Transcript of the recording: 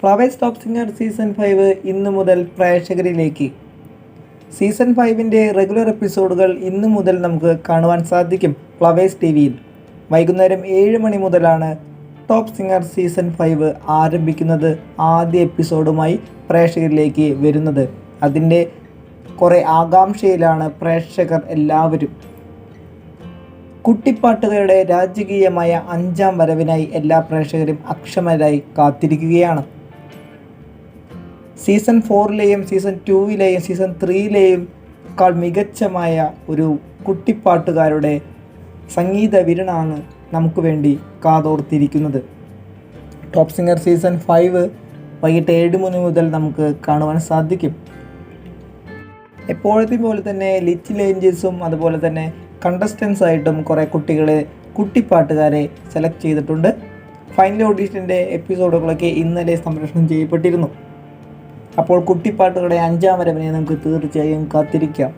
Flowers top singer season five ഇന്ന് മുതൽ പ്രേക്ഷകരിലേക്ക്. സീസൺ ഫൈവിന്റെ റെഗുലർ എപ്പിസോഡുകൾ ഇന്ന് മുതൽ നമുക്ക് കാണുവാൻ സാധിക്കും ഫ്ലവേഴ്സ് ടി വിയിൽ വൈകുന്നേരം ഏഴ് മണി മുതലാണ് ടോപ്പ് സിംഗർ സീസൺ ഫൈവ് ആരംഭിക്കുന്നത് ആദ്യ എപ്പിസോഡുമായി പ്രേക്ഷകരിലേക്ക് വരുന്നത്. അതിന്റെ കുറേ ആകാംക്ഷയിലാണ് പ്രേക്ഷകർ എല്ലാവരും കുട്ടിപ്പാട്ടുകളുടെ രാജകീയമായ അഞ്ചാം വരവിനായി എല്ലാ പ്രേക്ഷകരും അക്ഷമരായി കാത്തിരിക്കുകയാണ്. സീസൺ ഫോറിലെയും സീസൺ ടൂവിലെയും സീസൺ ത്രീയിലെയും കാൾ മികച്ചമായ ഒരു കുട്ടിപ്പാട്ടുകാരുടെ സംഗീത വിരണാണ് നമുക്ക് വേണ്ടി കാതോർത്തിരിക്കുന്നത്. ടോപ്പ് സിംഗർ സീസൺ ഫൈവ് വൈകിട്ട് ഏഴ് മണി മുതൽ നമുക്ക് കാണുവാൻ സാധിക്കും. എപ്പോഴത്തെ പോലെ തന്നെ ലിറ്റിൽ ഏഞ്ചൽസും അതുപോലെ തന്നെ കണ്ടസ്റ്റൻസ് ആയിട്ടും കുറേ കുട്ടികളെ കുട്ടിപ്പാട്ടുകാരെ സെലക്ട് ചെയ്തിട്ടുണ്ട്. ഫൈനൽ ഓഡീഷന്റെ എപ്പിസോഡുകളൊക്കെ ഇന്നലെ സംപ്രേഷണം ചെയ്യപ്പെട്ടിരുന്നു. അപ്പോൾ കുട്ടിപ്പാട്ടുകളുടെ അഞ്ചാം വരവിനെ നമുക്ക് തീർച്ചയായും കാത്തിരിക്കാം.